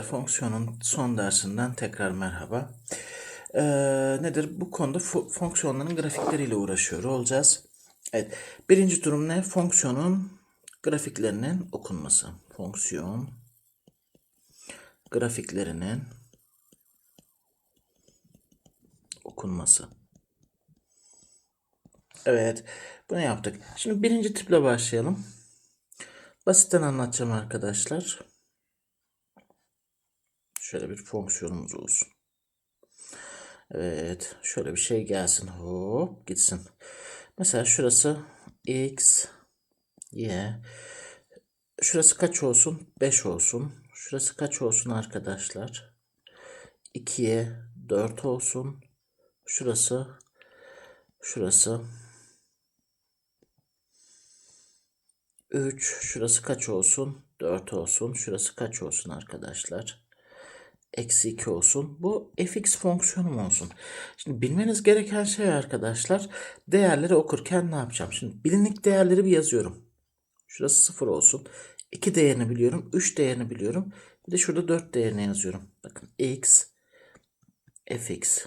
Arkadaşlar fonksiyonun son dersinden tekrar merhaba. Ee, nedir? Bu konuda fo- fonksiyonların grafikleriyle uğraşıyor olacağız. Evet. Birinci durum ne? Fonksiyonun grafiklerinin okunması. Fonksiyon grafiklerinin okunması. Evet. Bunu yaptık. Şimdi birinci tiple başlayalım. Basitten anlatacağım arkadaşlar. Şöyle bir fonksiyonumuz olsun. Evet. Şöyle bir şey gelsin. Hop gitsin. Mesela şurası x, y. Şurası kaç olsun? 5 olsun. Şurası kaç olsun arkadaşlar? 2'ye 4 olsun. Şurası şurası 3. Şurası kaç olsun? 4 olsun. Şurası kaç olsun arkadaşlar? Eksi 2 olsun. Bu fx fonksiyonum olsun. Şimdi bilmeniz gereken şey arkadaşlar değerleri okurken ne yapacağım? Şimdi bilinlik değerleri bir yazıyorum. Şurası 0 olsun. 2 değerini biliyorum. 3 değerini biliyorum. Bir de şurada 4 değerini yazıyorum. Bakın x fx.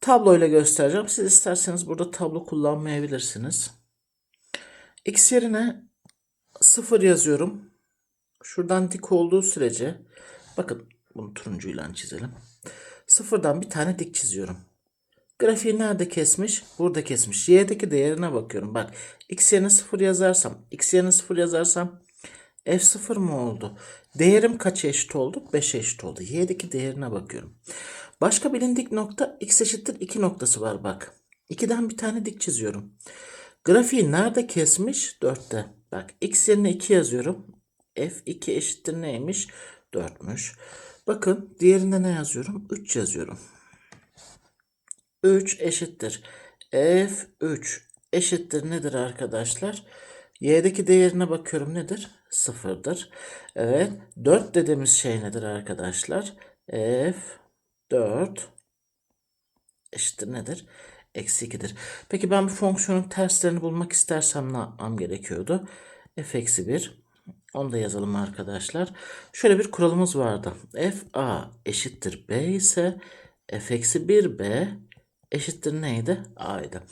Tabloyla göstereceğim. Siz isterseniz burada tablo kullanmayabilirsiniz. X yerine 0 yazıyorum. Şuradan dik olduğu sürece bakın bunu turuncuyla çizelim. Sıfırdan bir tane dik çiziyorum. Grafiği nerede kesmiş? Burada kesmiş. Y'deki değerine bakıyorum. Bak x yerine 0 yazarsam, x yerine 0 yazarsam f0 mı oldu? Değerim kaça eşit oldu? 5'e eşit oldu. Y'deki değerine bakıyorum. Başka bilindik nokta x eşittir 2 noktası var bak. 2'den bir tane dik çiziyorum. Grafiği nerede kesmiş? 4'te. Bak x yerine 2 yazıyorum. F2 eşittir neymiş? 4'müş. Bakın diğerinde ne yazıyorum? 3 yazıyorum. 3 eşittir. f3 eşittir nedir arkadaşlar? y'deki değerine bakıyorum nedir? 0'dır. Evet. 4 dediğimiz şey nedir arkadaşlar? f4 eşittir nedir? Eksi 2'dir. Peki ben bu fonksiyonun terslerini bulmak istersem ne yapmam gerekiyordu? f eksi 1. Onu da yazalım arkadaşlar. Şöyle bir kuralımız vardı. f a eşittir b ise f eksi 1b eşittir neydi? a'ydı.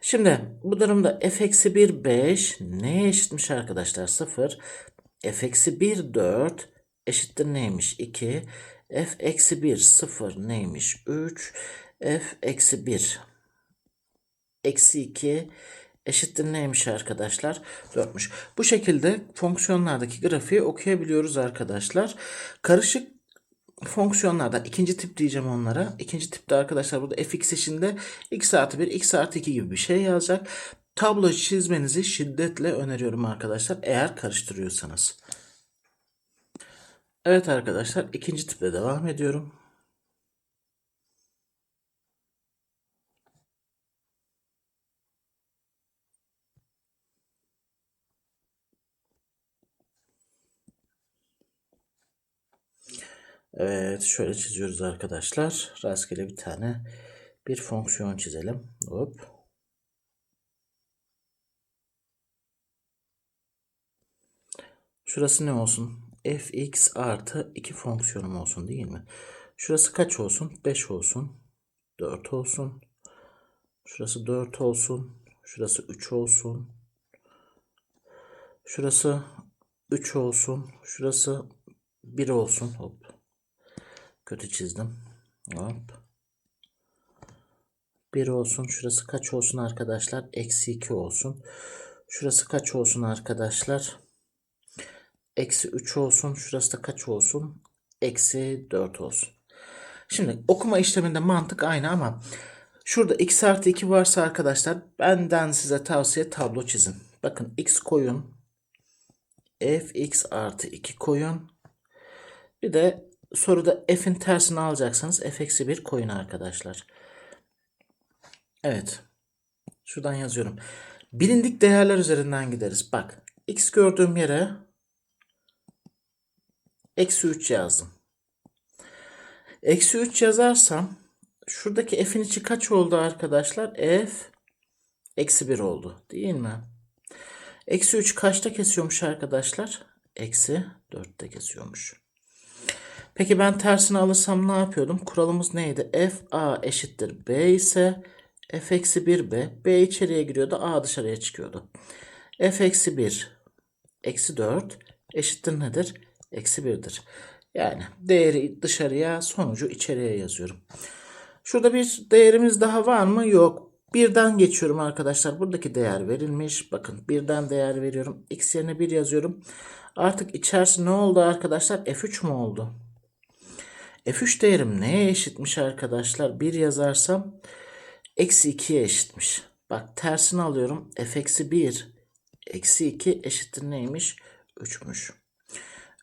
Şimdi bu durumda f eksi 1 5 neye eşitmiş arkadaşlar? 0. f eksi 1 4 eşittir neymiş? 2. f eksi 1 0 neymiş? 3. f eksi 1 eksi 2 eşittir neymiş arkadaşlar? 4'müş. Bu şekilde fonksiyonlardaki grafiği okuyabiliyoruz arkadaşlar. Karışık fonksiyonlarda ikinci tip diyeceğim onlara. İkinci tipte arkadaşlar burada fx içinde x artı 1, x artı 2 gibi bir şey yazacak. Tablo çizmenizi şiddetle öneriyorum arkadaşlar eğer karıştırıyorsanız. Evet arkadaşlar ikinci tiple devam ediyorum. Evet şöyle çiziyoruz arkadaşlar. Rastgele bir tane bir fonksiyon çizelim. Hop. Şurası ne olsun? fx artı 2 fonksiyonum olsun değil mi? Şurası kaç olsun? 5 olsun. 4 olsun. Şurası 4 olsun. Şurası 3 olsun. Şurası 3 olsun. Şurası 1 olsun. Hop. Kötü çizdim. Hop. 1 olsun. Şurası kaç olsun arkadaşlar? Eksi 2 olsun. Şurası kaç olsun arkadaşlar? Eksi 3 olsun. Şurası da kaç olsun? Eksi 4 olsun. Şimdi okuma işleminde mantık aynı ama şurada x artı 2 varsa arkadaşlar benden size tavsiye tablo çizin. Bakın x koyun. fx artı 2 koyun. Bir de soruda f'in tersini alacaksanız f eksi 1 koyun arkadaşlar. Evet. Şuradan yazıyorum. Bilindik değerler üzerinden gideriz. Bak x gördüğüm yere eksi 3 yazdım. Eksi 3 yazarsam şuradaki f'in içi kaç oldu arkadaşlar? f eksi 1 oldu. Değil mi? Eksi 3 kaçta kesiyormuş arkadaşlar? eksi 4'te kesiyormuş. Peki ben tersini alırsam ne yapıyordum? Kuralımız neydi? f a eşittir b ise f eksi 1 b. b içeriye giriyordu. a dışarıya çıkıyordu. f eksi 1 eksi 4 eşittir nedir? Eksi 1'dir. Yani değeri dışarıya sonucu içeriye yazıyorum. Şurada bir değerimiz daha var mı? Yok. Birden geçiyorum arkadaşlar. Buradaki değer verilmiş. Bakın birden değer veriyorum. X yerine 1 yazıyorum. Artık içerisi ne oldu arkadaşlar? F3 mü oldu? F3 değerim neye eşitmiş arkadaşlar? 1 yazarsam eksi 2'ye eşitmiş. Bak tersini alıyorum. F eksi 1 eksi 2 eşittir neymiş? 3'müş.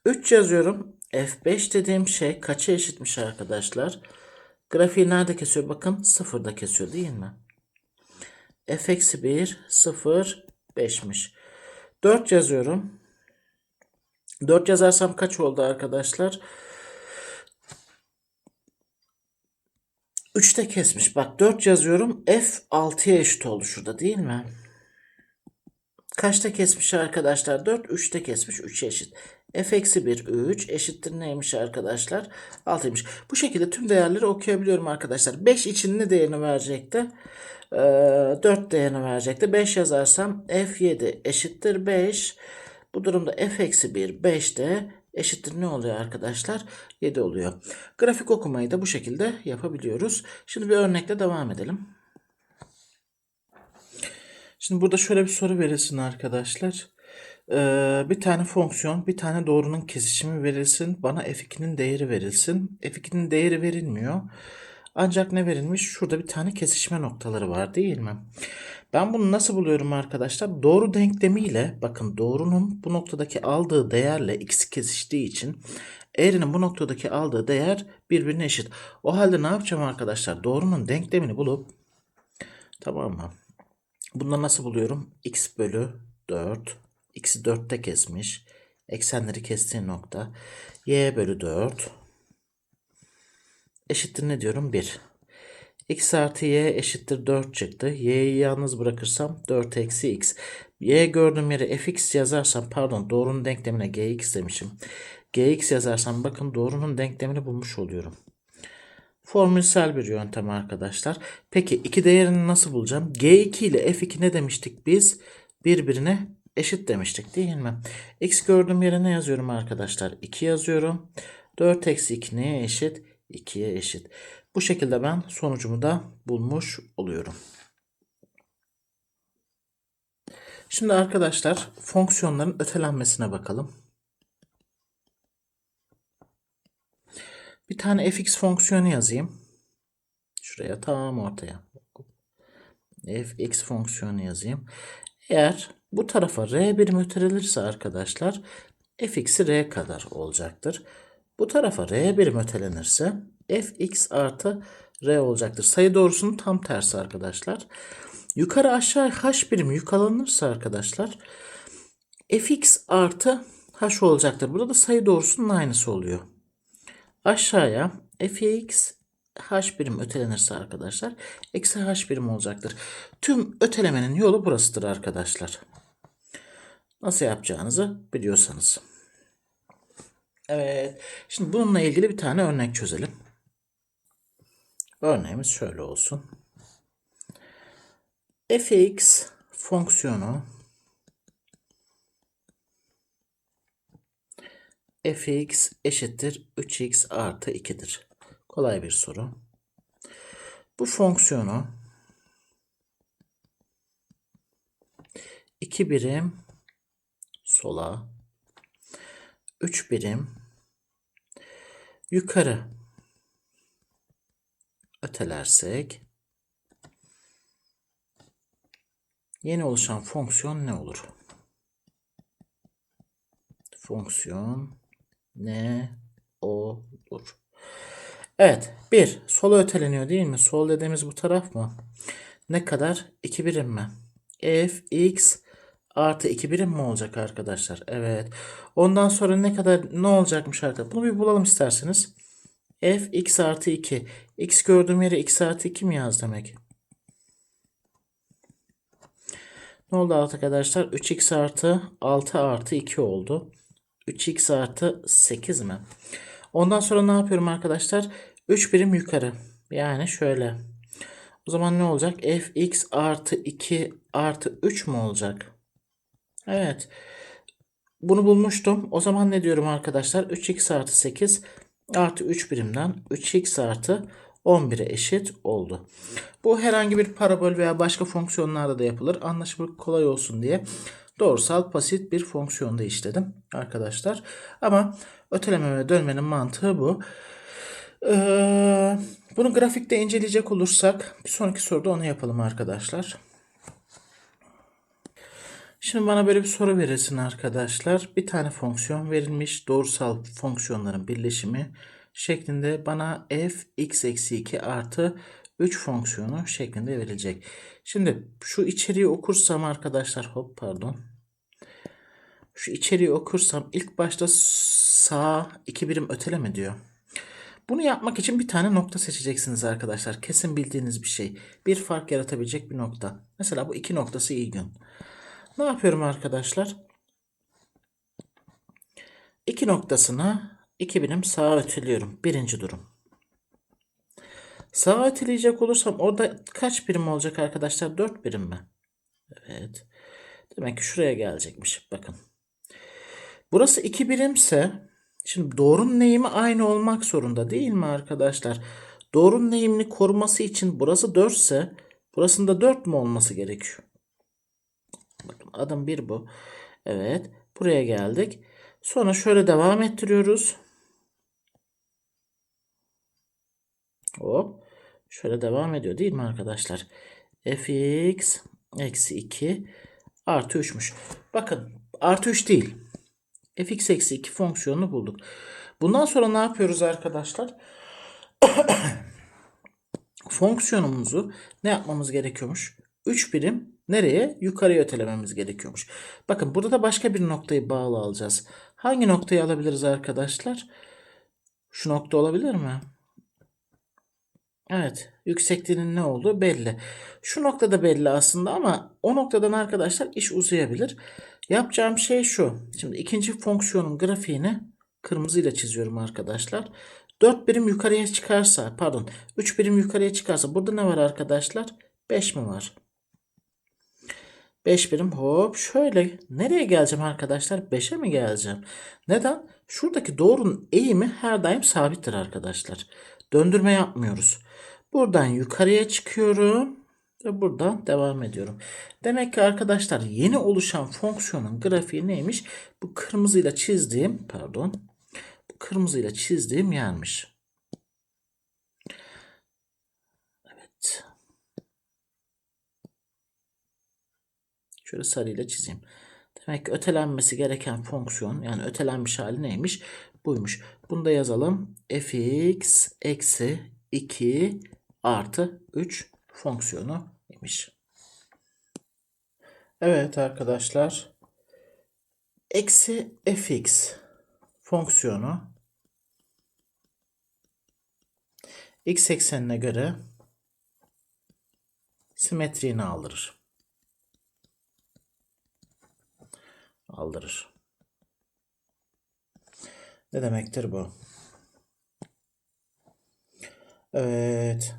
3 yazıyorum. F5 dediğim şey kaça eşitmiş arkadaşlar? Grafiği nerede kesiyor? Bakın sıfırda kesiyor değil mi? F eksi 1 0 5'miş. 4 yazıyorum. 4 yazarsam kaç oldu arkadaşlar? 3'te kesmiş. Bak 4 yazıyorum. F 6'ya eşit oldu şurada değil mi? Kaçta kesmiş arkadaşlar? 4 3'te kesmiş. 3'e eşit. F eksi 1 3 eşittir neymiş arkadaşlar? 6'ymış. Bu şekilde tüm değerleri okuyabiliyorum arkadaşlar. 5 için ne değerini verecekti? Ee, 4 değerini verecekti. 5 yazarsam F7 eşittir 5. Bu durumda F eksi 1 5 de eşittir ne oluyor arkadaşlar? 7 oluyor. Grafik okumayı da bu şekilde yapabiliyoruz. Şimdi bir örnekle devam edelim. Şimdi burada şöyle bir soru verilsin arkadaşlar. Ee, bir tane fonksiyon, bir tane doğrunun kesişimi verilsin. Bana f2'nin değeri verilsin. f2'nin değeri verilmiyor. Ancak ne verilmiş? Şurada bir tane kesişme noktaları var değil mi? Ben bunu nasıl buluyorum arkadaşlar? Doğru denklemiyle bakın doğrunun bu noktadaki aldığı değerle x kesiştiği için eğrinin bu noktadaki aldığı değer birbirine eşit. O halde ne yapacağım arkadaşlar? Doğrunun denklemini bulup tamam mı? Bunları nasıl buluyorum? x bölü 4 x'i 4'te kesmiş. Eksenleri kestiği nokta. y bölü 4 eşittir ne diyorum? 1. x artı y eşittir 4 çıktı. y'yi yalnız bırakırsam 4 eksi x. y gördüğüm yere fx yazarsam pardon doğrunun denklemine gx demişim. gx yazarsam bakın doğrunun denklemini bulmuş oluyorum. Formülsel bir yöntem arkadaşlar. Peki iki değerini nasıl bulacağım? G2 ile F2 ne demiştik biz? Birbirine eşit demiştik değil mi? X gördüğüm yere ne yazıyorum arkadaşlar? 2 yazıyorum. 4 eksi 2 neye eşit? 2'ye eşit. Bu şekilde ben sonucumu da bulmuş oluyorum. Şimdi arkadaşlar fonksiyonların ötelenmesine bakalım. Bir tane fx fonksiyonu yazayım. Şuraya tam ortaya. fx fonksiyonu yazayım. Eğer bu tarafa r birim ötelenirse arkadaşlar fx'i r kadar olacaktır. Bu tarafa r birim ötelenirse fx artı r olacaktır. Sayı doğrusunun tam tersi arkadaşlar. Yukarı aşağı h birim yük alınırsa arkadaşlar fx artı h olacaktır. Burada da sayı doğrusunun aynısı oluyor. Aşağıya fx h birim ötelenirse arkadaşlar eksi h birim olacaktır. Tüm ötelemenin yolu burasıdır arkadaşlar. Nasıl yapacağınızı biliyorsanız. Evet. Şimdi bununla ilgili bir tane örnek çözelim. Örneğimiz şöyle olsun. fx fonksiyonu fx eşittir 3x artı 2'dir. Kolay bir soru. Bu fonksiyonu 2 birim sola 3 birim yukarı ötelersek yeni oluşan fonksiyon ne olur? Fonksiyon ne olur? Evet. 1. Sola öteleniyor değil mi? Sol dediğimiz bu taraf mı? Ne kadar? 2 birim mi? f x artı 2 birim mi olacak arkadaşlar? Evet. Ondan sonra ne kadar ne olacakmış arkadaşlar? Bunu bir bulalım isterseniz. f x artı 2. x gördüğüm yere x artı 2 mi yaz demek? Ne oldu arkadaşlar? 3x artı 6 artı 2 oldu. 3x artı 8 mi? Ondan sonra ne yapıyorum arkadaşlar? 3 birim yukarı. Yani şöyle. O zaman ne olacak? fx artı 2 artı 3 mü olacak? Evet. Bunu bulmuştum. O zaman ne diyorum arkadaşlar? 3x artı 8 artı 3 birimden 3x artı 11'e eşit oldu. Bu herhangi bir parabol veya başka fonksiyonlarda da yapılır. Anlaşılmak kolay olsun diye doğrusal basit bir fonksiyonda işledim arkadaşlar. Ama öteleme ve dönmenin mantığı bu. Ee, bunu grafikte inceleyecek olursak bir sonraki soruda onu yapalım arkadaşlar. Şimdi bana böyle bir soru verilsin arkadaşlar. Bir tane fonksiyon verilmiş. Doğrusal fonksiyonların birleşimi şeklinde bana f x eksi 2 artı 3 fonksiyonu şeklinde verilecek. Şimdi şu içeriği okursam arkadaşlar hop pardon. Şu içeriği okursam ilk başta sağ iki birim öteleme diyor. Bunu yapmak için bir tane nokta seçeceksiniz arkadaşlar. Kesin bildiğiniz bir şey. Bir fark yaratabilecek bir nokta. Mesela bu iki noktası iyi gün. Ne yapıyorum arkadaşlar? İki noktasına iki birim sağa öteliyorum. Birinci durum. Sağa öteleyecek olursam orada kaç birim olacak arkadaşlar? Dört birim mi? Evet. Demek ki şuraya gelecekmiş. Bakın. Burası iki birimse şimdi doğrunun eğimi aynı olmak zorunda değil mi arkadaşlar? Doğrunun eğimini koruması için burası 4 ise burasında 4 mü olması gerekiyor? Bakın adım bir bu. Evet. Buraya geldik. Sonra şöyle devam ettiriyoruz. Hop. Şöyle devam ediyor değil mi arkadaşlar? fx eksi 2 artı 3'müş. Bakın artı 3 değil. fx eksi 2 fonksiyonunu bulduk. Bundan sonra ne yapıyoruz arkadaşlar? Fonksiyonumuzu ne yapmamız gerekiyormuş? 3 birim nereye? Yukarıya ötelememiz gerekiyormuş. Bakın burada da başka bir noktayı bağlı alacağız. Hangi noktayı alabiliriz arkadaşlar? Şu nokta olabilir mi? Evet. Yüksekliğinin ne olduğu belli. Şu noktada belli aslında ama o noktadan arkadaşlar iş uzayabilir. Yapacağım şey şu. Şimdi ikinci fonksiyonun grafiğini kırmızıyla çiziyorum arkadaşlar. 4 birim yukarıya çıkarsa pardon 3 birim yukarıya çıkarsa burada ne var arkadaşlar? 5 mi var? 5 birim hop şöyle nereye geleceğim arkadaşlar? 5'e mi geleceğim? Neden? Şuradaki doğrunun eğimi her daim sabittir arkadaşlar. Döndürme yapmıyoruz. Buradan yukarıya çıkıyorum ve buradan devam ediyorum. Demek ki arkadaşlar yeni oluşan fonksiyonun grafiği neymiş? Bu kırmızıyla çizdiğim pardon bu kırmızıyla çizdiğim yermiş. Şöyle sarıyla çizeyim. Demek ki ötelenmesi gereken fonksiyon yani ötelenmiş hali neymiş? Buymuş. Bunu da yazalım. fx eksi 2 artı 3 fonksiyonu imiş. Evet arkadaşlar. Eksi fx fonksiyonu x eksenine göre simetriğini aldırır. Aldırır. Ne demektir bu? Evet.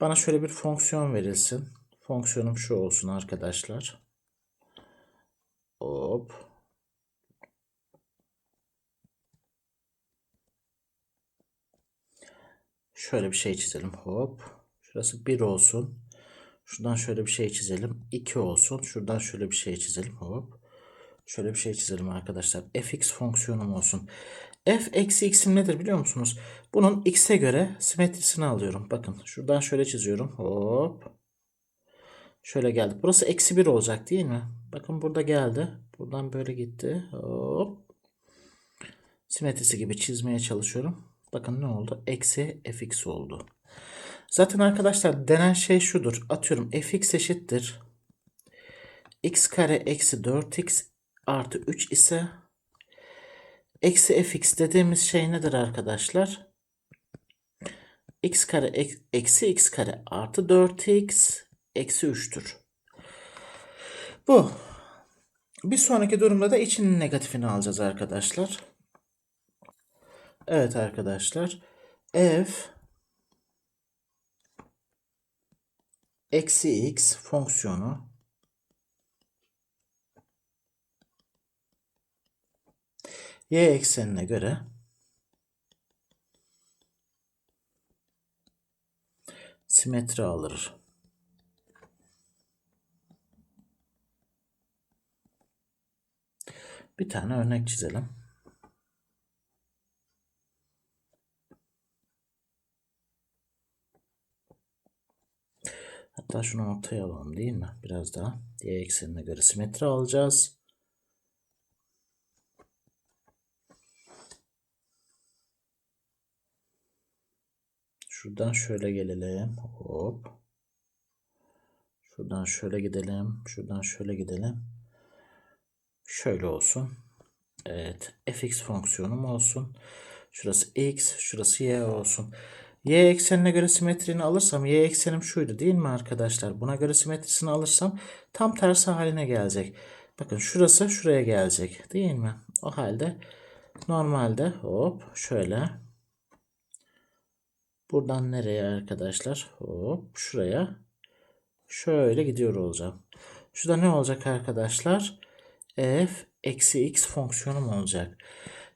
Bana şöyle bir fonksiyon verilsin. Fonksiyonum şu olsun arkadaşlar. Hop. Şöyle bir şey çizelim. Hop. Şurası 1 olsun. Şuradan şöyle bir şey çizelim. 2 olsun. Şuradan şöyle bir şey çizelim. Hop. Şöyle bir şey çizelim arkadaşlar. fx fonksiyonum olsun. f eksi x'im nedir biliyor musunuz? Bunun x'e göre simetrisini alıyorum. Bakın şuradan şöyle çiziyorum. Hop. Şöyle geldik. Burası eksi 1 olacak değil mi? Bakın burada geldi. Buradan böyle gitti. Hop. Simetrisi gibi çizmeye çalışıyorum. Bakın ne oldu? Eksi fx oldu. Zaten arkadaşlar denen şey şudur. Atıyorum fx eşittir. x kare eksi 4x artı 3 ise eksi fx dediğimiz şey nedir arkadaşlar? x kare eksi x kare artı 4x eksi 3'tür. Bu. Bir sonraki durumda da içinin negatifini alacağız arkadaşlar. Evet arkadaşlar. f eksi x fonksiyonu y eksenine göre simetri alır. Bir tane örnek çizelim. Hatta şunu ortaya alalım değil mi? Biraz daha y eksenine göre simetri alacağız. Şuradan şöyle gelelim. Hop. Şuradan şöyle gidelim. Şuradan şöyle gidelim. Şöyle olsun. Evet. fx fonksiyonum olsun. Şurası x, şurası y olsun. Y eksenine göre simetrini alırsam y eksenim şuydu değil mi arkadaşlar? Buna göre simetrisini alırsam tam tersi haline gelecek. Bakın şurası şuraya gelecek değil mi? O halde normalde hop şöyle buradan nereye arkadaşlar? Hop şuraya şöyle gidiyor olacağım. Şurada ne olacak arkadaşlar? f eksi x fonksiyonum olacak.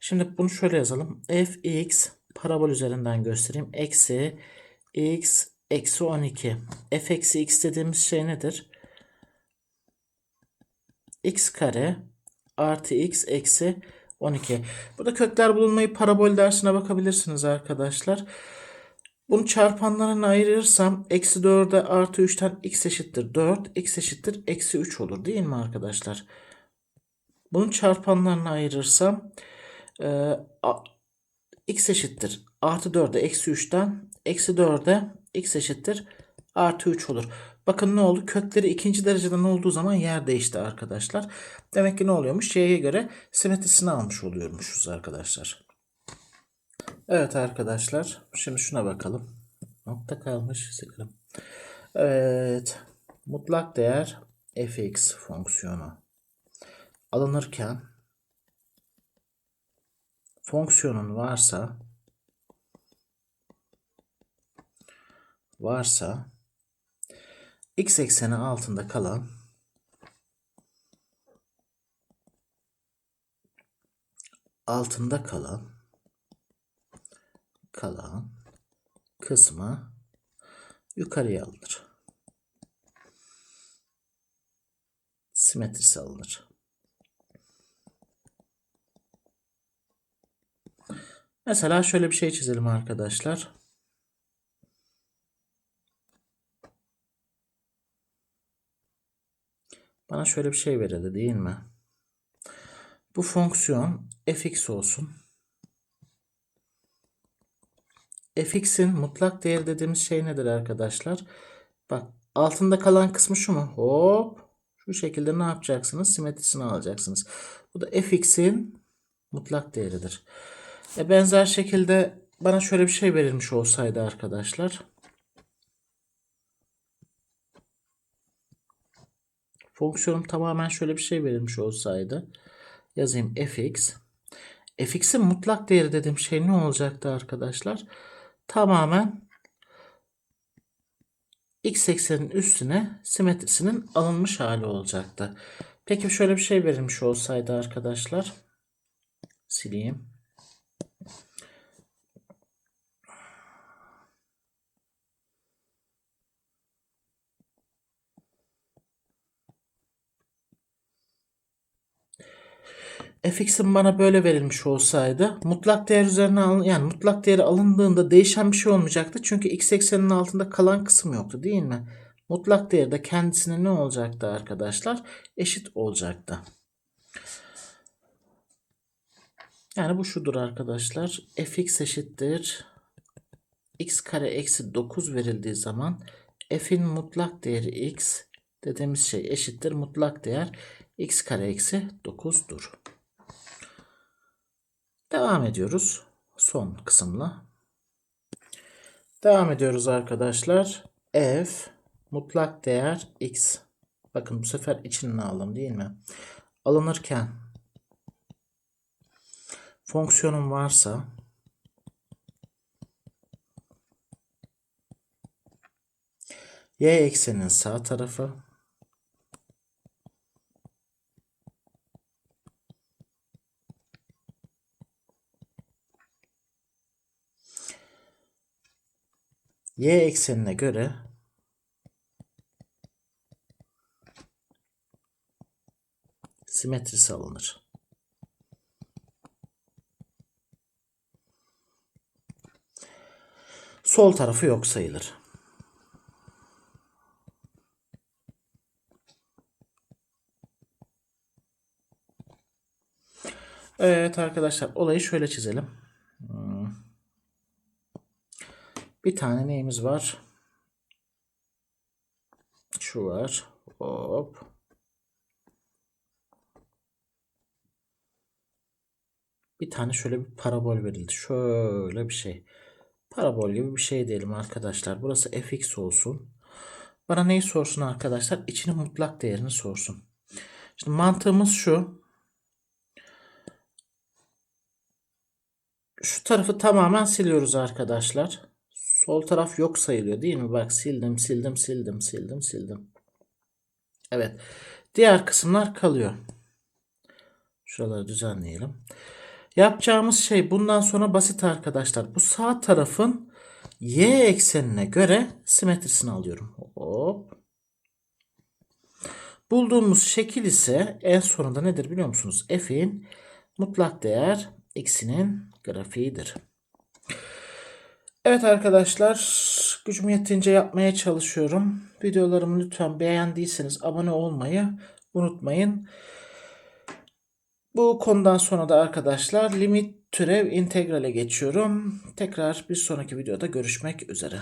Şimdi bunu şöyle yazalım. f x parabol üzerinden göstereyim. Eksi x eksi 12. f eksi x dediğimiz şey nedir? x kare artı x eksi 12. Burada kökler bulunmayı parabol dersine bakabilirsiniz arkadaşlar. Bunu çarpanlarına ayırırsam eksi 4'e artı 3'ten x eşittir 4. x eşittir eksi 3 olur değil mi arkadaşlar? Bunun çarpanlarını ayırırsam e, x eşittir artı 4'e eksi 3'ten eksi 4'e x eşittir artı 3 olur. Bakın ne oldu? Kökleri ikinci dereceden olduğu zaman yer değişti arkadaşlar. Demek ki ne oluyormuş? Y'ye göre simetrisini almış oluyormuşuz arkadaşlar. Evet arkadaşlar. Şimdi şuna bakalım. Nokta kalmış. Silelim. Evet. Mutlak değer fx fonksiyonu alınırken fonksiyonun varsa varsa x ekseni altında kalan altında kalan kalan kısmı yukarıya alınır. Simetrisi alınır. Mesela şöyle bir şey çizelim arkadaşlar. Bana şöyle bir şey verildi değil mi? Bu fonksiyon fx olsun. Fx'in mutlak değeri dediğimiz şey nedir arkadaşlar? Bak altında kalan kısmı şu mu? Hop. Şu şekilde ne yapacaksınız? Simetrisini alacaksınız. Bu da fx'in mutlak değeridir. E benzer şekilde bana şöyle bir şey verilmiş olsaydı arkadaşlar. Fonksiyonum tamamen şöyle bir şey verilmiş olsaydı. Yazayım fx. fx'in mutlak değeri dediğim şey ne olacaktı arkadaşlar? Tamamen x eksenin üstüne simetrisinin alınmış hali olacaktı. Peki şöyle bir şey verilmiş olsaydı arkadaşlar. Sileyim. Fx'in bana böyle verilmiş olsaydı mutlak değer üzerine alın yani mutlak değeri alındığında değişen bir şey olmayacaktı. Çünkü x eksenin altında kalan kısım yoktu değil mi? Mutlak değeri de kendisine ne olacaktı arkadaşlar? Eşit olacaktı. Yani bu şudur arkadaşlar. fx eşittir. x kare eksi 9 verildiği zaman f'in mutlak değeri x dediğimiz şey eşittir. Mutlak değer x kare eksi 9'dur. Devam ediyoruz. Son kısımla. Devam ediyoruz arkadaşlar. F mutlak değer x. Bakın bu sefer içine alalım değil mi? alınırken fonksiyonum varsa y ekseninin sağ tarafı y eksenine göre simetrisi alınır. Sol tarafı yok sayılır. Evet arkadaşlar olayı şöyle çizelim. Bir tane neyimiz var? Şu var. Hop. Bir tane şöyle bir parabol verildi. Şöyle bir şey. Parabol gibi bir şey diyelim arkadaşlar. Burası fx olsun. Bana neyi sorsun arkadaşlar? İçinin mutlak değerini sorsun. Şimdi mantığımız şu. Şu tarafı tamamen siliyoruz arkadaşlar. Sol taraf yok sayılıyor değil mi? Bak sildim, sildim, sildim, sildim, sildim. Evet. Diğer kısımlar kalıyor. Şuraları düzenleyelim. Yapacağımız şey bundan sonra basit arkadaşlar. Bu sağ tarafın y eksenine göre simetrisini alıyorum. Hop. Bulduğumuz şekil ise en sonunda nedir biliyor musunuz? F'in mutlak değer x'inin grafiğidir. Evet arkadaşlar gücüm yettiğince yapmaya çalışıyorum. Videolarımı lütfen beğendiyseniz abone olmayı unutmayın. Bu konudan sonra da arkadaşlar limit türev integrale geçiyorum. Tekrar bir sonraki videoda görüşmek üzere.